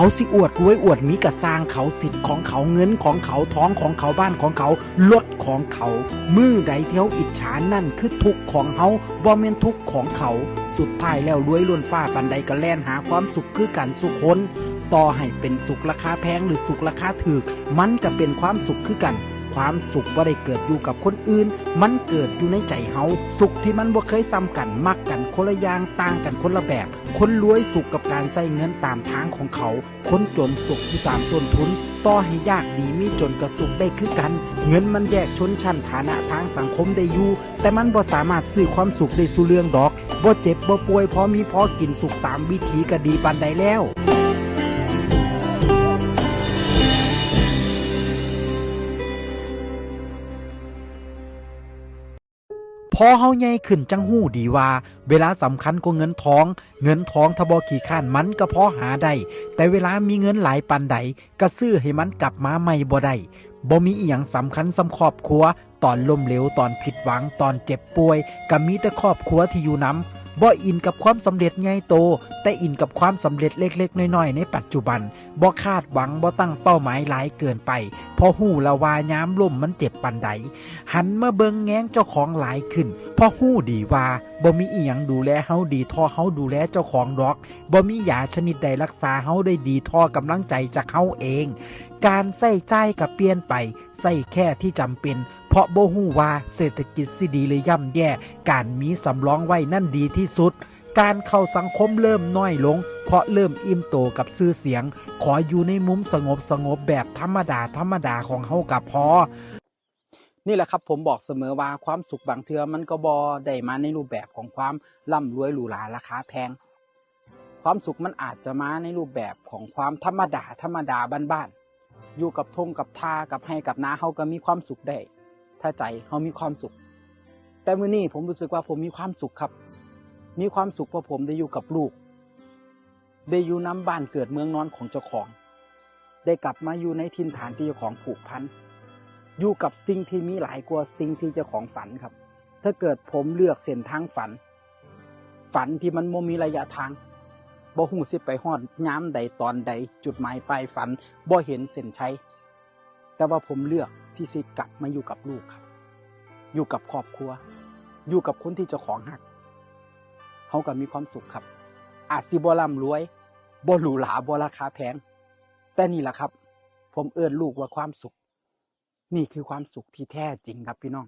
เขาสิอวดรวยอวดมีกระสร้างเขาสิทธิ์ของเขาเงินของเขาท้องของเขาบ้านของเขารถของเขา มือใดเที่ยวอิจฉานั่นคือทุกข์ของเขาบ่แม่นทุกข์ของเขา สุดท้ายแล้วรวยล้วนฟ้าปันใดก็แล่นหาความสุขคือกันสุขคนต่อให้เป็นสุขราคาแพงหรือสุขราคาถูกมันก็เป็นความสุขคือกัน ความสุขบ่ได้เกิดอยู่กับคนอื่น มันเกิดอยู่ในใจเฮาสุขที่มันบ่เคยซ้ำกันมักกันคนละอย่างต่างกันคนละแบบ คนรวยสุขกับการใช้เงินตามทางของเขา คนจนสุขอยู่ตามต้นทุนต่อให้ยากดีมีจนกระสุขได้คือกัน เงินมันแยกชนชั้นฐานะทางสังคมได้อยู่ แต่มันบ่สามารถซื้อความสุขได้สู่เรื่องดอกบ่เจ็บบ่ป่วยพอมีพอกินสุขตามวิถีก็ดีปานใดแล้ว อเฮาใหญ่ขึ้นจังหู้ดีว่า เวลาสำคัญกว่าเงินทอง เงินทองทบอขี่ข้านมันก็พอหาได้ แต่เวลามีเงินหลายปันใดก็ซื้อให้มันกลับมาใหม่บ่ได้บ่มีอีหยังสำคัญสำครอบครัว ตอนล้มเหลวตอนผิดหวังตอนเจ็บป่วยก็มีแต่ครอบครัวที่อยู่นำ บ่อินกับความสำเร็จใหญ่โต แต่อินกับความสำเร็จเล็ก ๆ น้อยๆ ในปัจจุบันบ่คาดหวังบ่ตั้งเป้าหมายหลายเกินไปเพอหู้ละวายามล่มมันเจ็บปันใด หันมาเบิงแง้งเจ้าของหลายขึ้นเพราะหู้ดีว่าบ่มีอีหยังดูแลเฮาดีท่อเฮาดูแลเจ้าของดอกบ่มียาชนิดใดรักษาเฮาได้ดีท่อกำลังใจจากเฮาเอง การใส่ใจกับเปลี่ยนไปใส่แค่ที่จำเป็น เพราะโบ่ฮู้ว่าเศรษฐกิจสิดีหรือย่ำแย่ การมีสำรองไว้นั่นดีที่สุด การเข้าสังคมเริ่มน้อยลง เพราะเริ่มอิ่มโตกับชื่อเสียง ขออยู่ในมุมสงบสงบแบบธรรมดาธรรมดาของเฮากับพอนี่แหละครับผมบอกเสมอว่าความสุขบางเทือมันก็บอได้มาในรูปแบบของความร่ำรวยหรูหราราคาแพง ความสุขมันอาจจะมาในรูปแบบของความธรรมดาธรรมดาบ้านๆอยู่กับทงกับทากับให้กับนาเฮาก็มีความสุขได้ ถ้าใจเฮามีความสุข แต่มื้อนี้ผมรู้สึกว่าผมมีความสุขครับ มีความสุขเพราะผมได้อยู่กับลูก ได้อยู่น้ำบ้านเกิดเมืองนอนของเจ้าของ ได้กลับมาอยู่ในทินฐานที่เจ้าของผูกพัน อยู่กับสิ่งที่มีหลายกว่าสิ่งที่เจ้าของฝันครับ ถ้าเกิดผมเลือกเส้นทางฝัน ฝันที่มันโมมีระยะทางบ่หูสิไปฮอดย้ำใดตอนใดจุดหมายปลายฝันบ่เห็นเส้นชัยแต่ว่าผมเลือก ที่สิกลับมาอยู่กับลูกครับ อยู่กับครอบครัว อยู่กับคนที่เจ้าของหักเขาก็มีความสุขครับ อาจสิบ่ร่ำรวยบ่หรูหราบ่ราคาแพงแต่นี่แหละครับ ผมเอื้อนลูกว่าความสุข นี่คือความสุขที่แท้จริงครับพี่น้อง